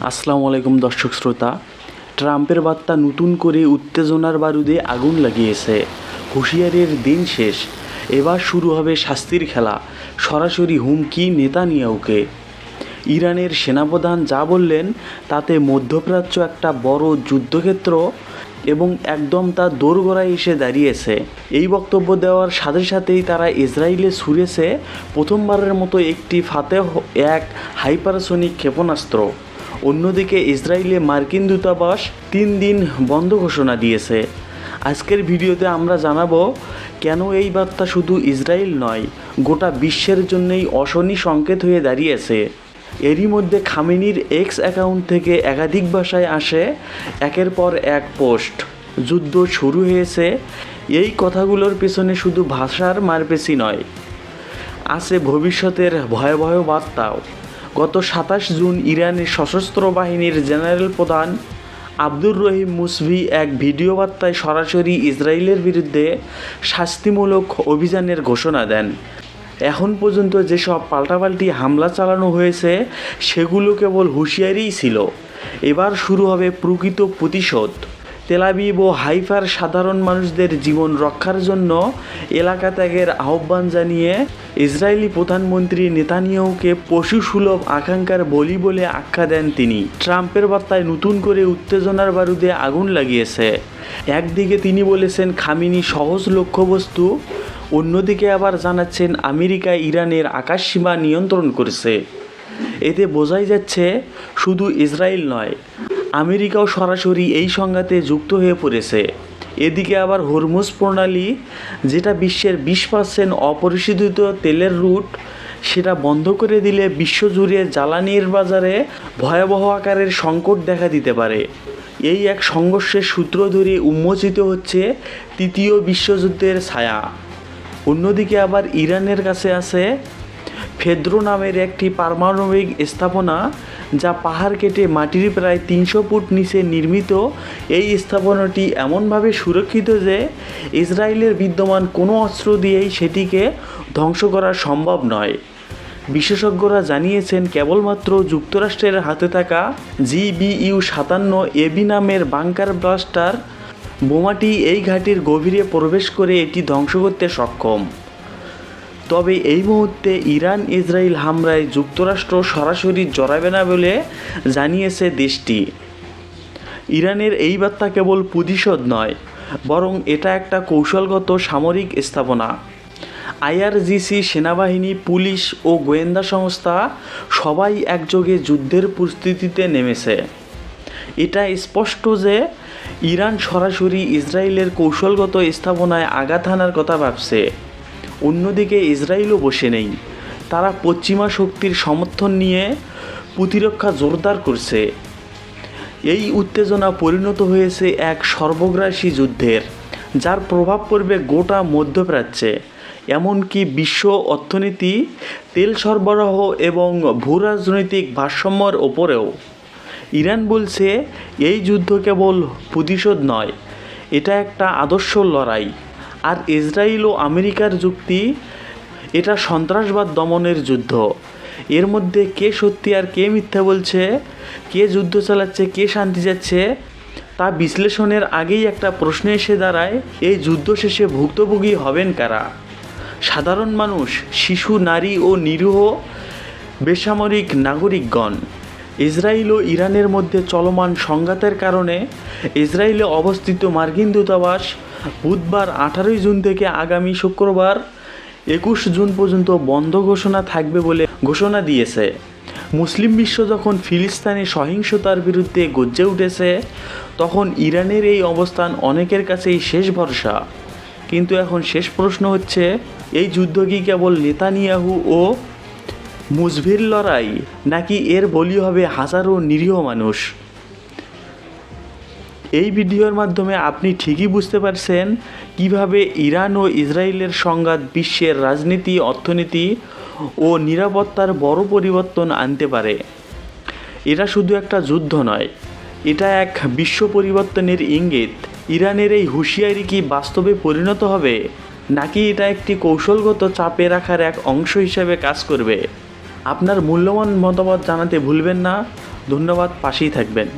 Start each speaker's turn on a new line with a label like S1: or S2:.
S1: আসসালামু আলাইকুম দর্শক শ্রোতা। ট্রাম্পের বার্তা নতুন করে উত্তেজনার বারুদে আগুন লাগিয়েছে। হুঁশিয়ারির দিন শেষ। এবার শুরু হবে শাস্তির খেলা। সরাসরি হুমকি নেতানিয়াহুকে। ইরানের সেনাপ্রধান যা বললেন, তাতে মধ্যপ্রাচ্য একটা বড় যুদ্ধক্ষেত্র এবং একদম তার দোরগোড়ায় এসে দাঁড়িয়েছে। এই বক্তব্য দেওয়ার সাথে সাথেই তারা ইসরায়েলে ছুঁড়েছে প্রথমবারের মতো একটি ফাতেহ এক হাইপারসোনিক ক্ষেপণাস্ত্র। অন্যদিকে ইসরায়েলে মার্কিন দূতাবাস তিন দিন বন্ধ ঘোষণা দিয়েছে। আজকের ভিডিওতে আমরা জানাব, কেন এই বার্তা শুধু ইসরায়েল নয়, গোটা বিশ্বের জন্যই অশনি সংকেত হয়ে দাঁড়িয়েছে। এরই মধ্যে খামেনির এক্স অ্যাকাউন্ট থেকে একাধিক ভাষায় আসে একের পর এক পোস্ট। যুদ্ধ শুরু হয়েছে, এই কথাগুলোর পেছনে শুধু ভাষার মারপেশি নয়, আছে ভবিষ্যতের ভয়াবহ বার্তাও। গত সাতাশ জুন ইরানের সশস্ত্র বাহিনীর জেনারেল প্রধান আব্দুর রহিম মুসভি এক ভিডিও বার্তায় সরাসরি ইসরায়েলের বিরুদ্ধে শাস্তিমূলক অভিযানের ঘোষণা দেন। এখন পর্যন্ত যেসব পাল্টাপাল্টি হামলা চালানো হয়েছে, সেগুলো কেবল হুঁশিয়ারিই ছিল। এবার শুরু হবে প্রকৃত প্রতিশোধ। তেলাবিব ও হাইফার সাধারণ মানুষদের জীবন রক্ষার জন্য এলাকা ত্যাগের আহ্বান জানিয়ে ইসরায়েলি প্রধানমন্ত্রী নেতানিয়াহুকে পশুসুলভ আকাঙ্ক্ষার বলি বলে আখ্যা দেন তিনি। ট্রাম্পের বার্তায় নতুন করে উত্তেজনার বারুদে আগুন লাগিয়েছে। একদিকে তিনি বলেছেন খামিনি সহজ লক্ষ্যবস্তু, অন্যদিকে আবার জানাচ্ছেন আমেরিকা ইরানের আকাশসীমা নিয়ন্ত্রণ করেছে। এতে বোঝাই যাচ্ছে শুধু ইসরায়েল নয় আমেরিকাও সরাসরি এই সংঘাতে যুক্ত হয়ে পড়েছে। এদিকে আবার হরমুজ প্রণালী, যেটা বিশ্বের বিশ পার্সেন্ট অপরিশোধিত তেলের রুট, সেটা বন্ধ করে দিলে বিশ্বজুড়ে জ্বালানির বাজারে ভয়াবহ আকারের সংকট দেখা দিতে পারে। এই এক সংঘর্ষের সূত্র ধরে উন্মোচিত হচ্ছে তৃতীয় বিশ্বযুদ্ধের ছায়া। অন্যদিকে আবার ইরানের কাছে আছে ফেদ্রো নামের একটি পারমাণবিক স্থাপনা যা পাহাড় কেটে মাটির প্রায় তিনশো ফুট নিচে নির্মিত। এই স্থাপনাটি এমনভাবে সুরক্ষিত যে ইসরায়েলের বিদ্যমান কোনো অস্ত্র দিয়েই সেটিকে ধ্বংস করা সম্ভব নয়। বিশেষজ্ঞরা জানিয়েছেন, কেবলমাত্র যুক্তরাষ্ট্রের হাতে থাকা জিবিইউ সাতান্ন এবি নামের বাংকার ব্লাস্টার বোমাটি এই ঘাটির গভীরে প্রবেশ করে এটি ধ্বংস করতে সক্ষম। তবে এই মুহূর্তে ইরান, ইসরায়েল হামলায় যুক্তরাষ্ট্র সরাসরি জড়াবে না বলে জানিয়েছে দেশটি। ইরানের এই বার্তা কেবল প্রতিশোধ নয়, বরং এটা একটা কৌশলগত সামরিক স্থাপনা। আইআরজিসি সেনাবাহিনী, পুলিশ ও গোয়েন্দা সংস্থা সবাই একযোগে যুদ্ধের প্রস্তুতিতে নেমেছে। এটা স্পষ্ট যে ইরান সরাসরি ইসরায়েলের কৌশলগত স্থাপনায় আঘাত হানার কথা ভাবছে। অন্যদিকে ইসরায়েলও বসে নেই। তারা পশ্চিমা শক্তির সমর্থন নিয়ে প্রতিরক্ষা জোরদার করছে। এই উত্তেজনা পরিণত হয়েছে এক সর্বগ্রাসী যুদ্ধের, যার প্রভাব পড়বে গোটা মধ্যপ্রাচ্যে। এমনকি বিশ্ব অর্থনীতি, তেল সরবরাহ এবং ভূ রাজনৈতিক ভারসাম্যর ওপরেও। ইরান বলছে, এই যুদ্ধ কেবল প্রতিশোধ নয়, এটা একটা আদর্শ লড়াই। আর ইসরায়েল ও আমেরিকার যুক্তি, এটা সন্ত্রাসবাদ দমনের যুদ্ধ। এর মধ্যে কে সত্যি আর কে মিথ্যা বলছে, কে যুদ্ধ চালাচ্ছে, কে শান্তি যাচ্ছে, তা বিশ্লেষণের আগেই একটা প্রশ্ন এসে দাঁড়ায়, এই যুদ্ধ শেষে ভুক্তভোগী হবেন কারা? সাধারণ মানুষ, শিশু, নারী ও নিরীহ, বেসামরিক নাগরিকগণ। ইসরায়েল ও ইরানের মধ্যে চলমান সংঘাতের কারণে ইসরায়েলে অবস্থিত মার্কিন দূতাবাস বুধবার আঠারোই জুন থেকে আগামী শুক্রবার একুশ জুন পর্যন্ত বন্ধ ঘোষণা থাকবে বলে ঘোষণা দিয়েছে। মুসলিম বিশ্ব যখন ফিলিস্তিনি সহিংসতার বিরুদ্ধে গজ্জে উঠেছে, তখন ইরানের এই অবস্থান অনেকের কাছেই শেষ ভরসা। কিন্তু এখন শেষ প্রশ্ন হচ্ছে, এই যুদ্ধ কি কেবল নেতানিয়াহু ও মুজভির লড়াই নাকি এর বলি হবে হাজারো নিরীহ মানুষ? এই ভিডিওর মাধ্যমে আপনি ঠিকই বুঝতে পারছেন কীভাবে ইরান ও ইসরায়েলের সংঘাত বিশ্বের রাজনীতি, অর্থনীতি ও নিরাপত্তার বড় পরিবর্তন আনতে পারে। এটা শুধু একটা যুদ্ধ নয়, এটা এক বিশ্ব পরিবর্তনের ইঙ্গিত। ইরানের এই হুঁশিয়ারি কি বাস্তবে পরিণত হবে? নাকি এটা একটি কৌশলগত চাপে রাখার এক অংশ হিসেবে কাজ করবে? আপনার মূল্যবান মতামত জানাতে ভুলবেন না। ধন্যবাদ পাশেই থাকবেন।